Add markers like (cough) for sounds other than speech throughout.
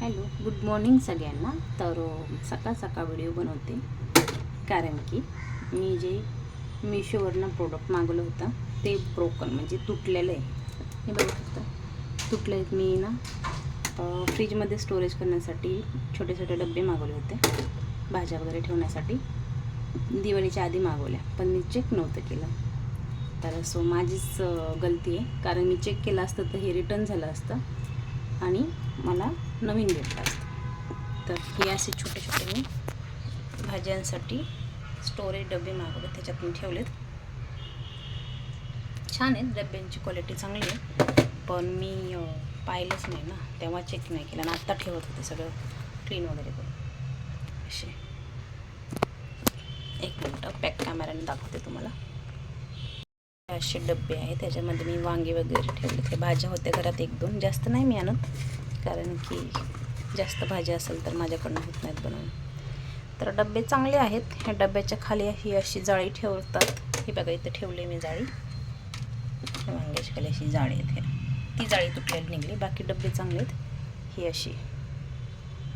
Hello good morning सगळ्यांना. तर सकाळ सकाळ व्हिडिओ बनवते. कारण की मी जे मिशोवरनं प्रोडक्ट मागवलं होतं ते ब्रोकन म्हणजे तुटलेलं आहे. हे बघू शकता तुटलं आहेत मी ना फ्रीजमध्ये स्टोरेज करण्यासाठी छोटे छोटे डबे मागवले होते. भाज्या वगैरे ठेवण्यासाठी. दिवाळीच्या आधी मागवल्या पण मी चेक नव्हतं केलं. तर सो माझीच गलती आहे. कारण मी चेक केलं असतं तर हे रिटर्न झालं असतं. आणि मला नवीन भेटला असतं तर हे असे छोटे छोटे मी भाज्यांसाठी स्टोरेज डबे मागवले त्याच्यातून ठेवलेत. छान आहेत डब्यांची क्वालिटी चांगली आहे. पण मी पाहिलंच नाही ना तेव्हा चेक नाही केलं. आणि आत्ता ठेवत होते सगळं क्लीन वगैरे करून. असे. एक मिनटं पॅक कॅमेऱ्याने दाखवते तुम्हाला. पाचशे डब्बे डबे आहेत त्याच्यामध्ये मी वांगे वगैरे ठेवले ते भाज्या होत्या घरात एक दोन. जास्त नाही मी आणत. कारण की जास्त भाज्या असेल तर माझ्याकडनं होत नाहीत बनवून. तर डबे चांगले आहेत. ह्या डब्याच्या खाली ही अशी जाळी ठेवतात. ही बघा इथं ठेवली मी जाळी. वांग्याच्या खाली अशी जाळी आहेत. ह्या. ती जाळी तुटलेली निघली. बाकी डबे चांगले आहेत. ही अशी.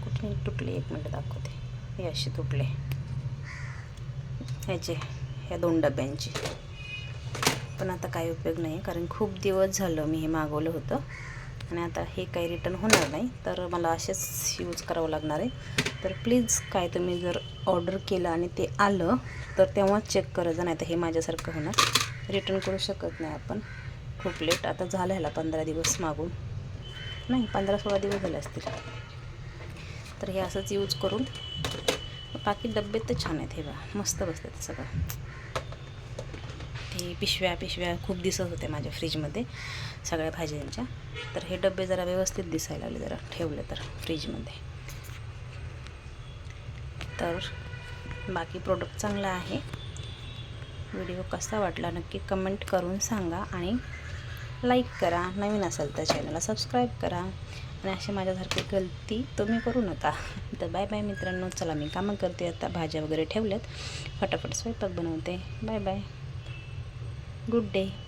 कुठली तुटली? एक मिनटं दाखवते. ही अशी तुटले. ह्याचे. ह्या दोन डब्यांची. पण आता काही उपयोग नाही कारण खूप दिवस झालं मी हे मागवलं होतं. आणि आता हे काही रिटर्न होणार नाही तर मला असेच यूज करावं लागणार आहे. तर प्लीज काय तुम्ही जर ऑर्डर केलं आणि ते आलं तर तेव्हाच चेक करायचं नाही तर हे माझ्यासारखं होणार. रिटर्न करू शकत नाही आपण. खूप लेट आता झालं ह्याला पंधरा दिवस मागून. नाही पंधरा सोळा दिवस झाले असतील. तर हे असंच यूज करून. बाकी डब्बे तर छान आहेत हे बा मस्त बसतात सगळं. हे पिशव्या पिशव्या खूप दिसत होत्या माझ्या फ्रीजमध्ये सगळ्या भाज्यांच्या. तर हे डबे जरा व्यवस्थित दिसायला लागले जरा ठेवले तर फ्रीजमध्ये. तर बाकी प्रोडक्ट चांगला आहे. व्हिडिओ कसा वाटला नक्की कमेंट करून सांगा आणि लाईक करा. नवीन असेल तर चॅनलला सबस्क्राईब करा. आणि अशी माझ्यासारखी गलती तुम्ही करू नका. (laughs) तर बाय बाय मित्रांनो. चला मी कामं करते. आता भाज्या वगैरे ठेवल्यात. फटाफट स्वयंपाक बनवते. Bye bye good day